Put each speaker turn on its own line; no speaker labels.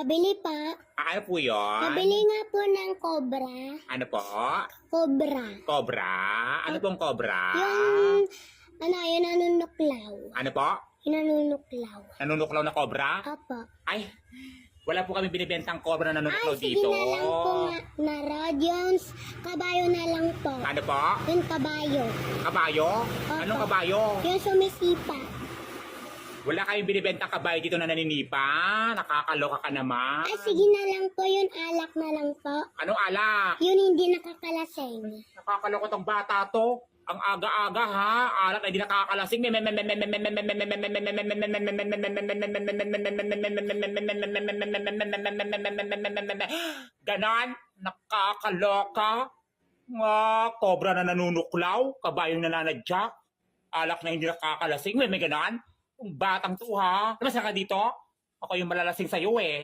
Pabili pa.
Ah, Ano po yun?
Pabili nga po ng cobra.
Ano po?
Cobra.
Cobra? Ano pong cobra?
Yung, ano, yung nanunuklaw.
Ano po?
Yung nanunuklaw.
Nanunuklaw na cobra?
Opo.
Ay, wala po kami binibentang cobra na
Ay,
nanunuklaw
sige
dito.
na lang po nga, na Rodions. Kabayo na lang po.
Ano po?
Yung kabayo.
Kabayo? Anong
Opo.
kabayo?
Yung sumisipa.
Wala kayong binibentang kabayo dito na naninipa? Nakakaloka ka naman.
Ay, sige na lang po. Yun alak na lang po.
Anong alak?
Yun hindi nakakalaseng.
Nakakaloko tong bata to. Ang aga-aga ha. Alak na hindi nakakalasing. Ganon. Nakakaloka. Nga, cobra na nanunuklaw. Kabayong nananadyak. Alak na hindi nakakalasing. May may ganon. Ang batang to ha. Labas na ka dito. Ako yung malalasing sa'yo eh.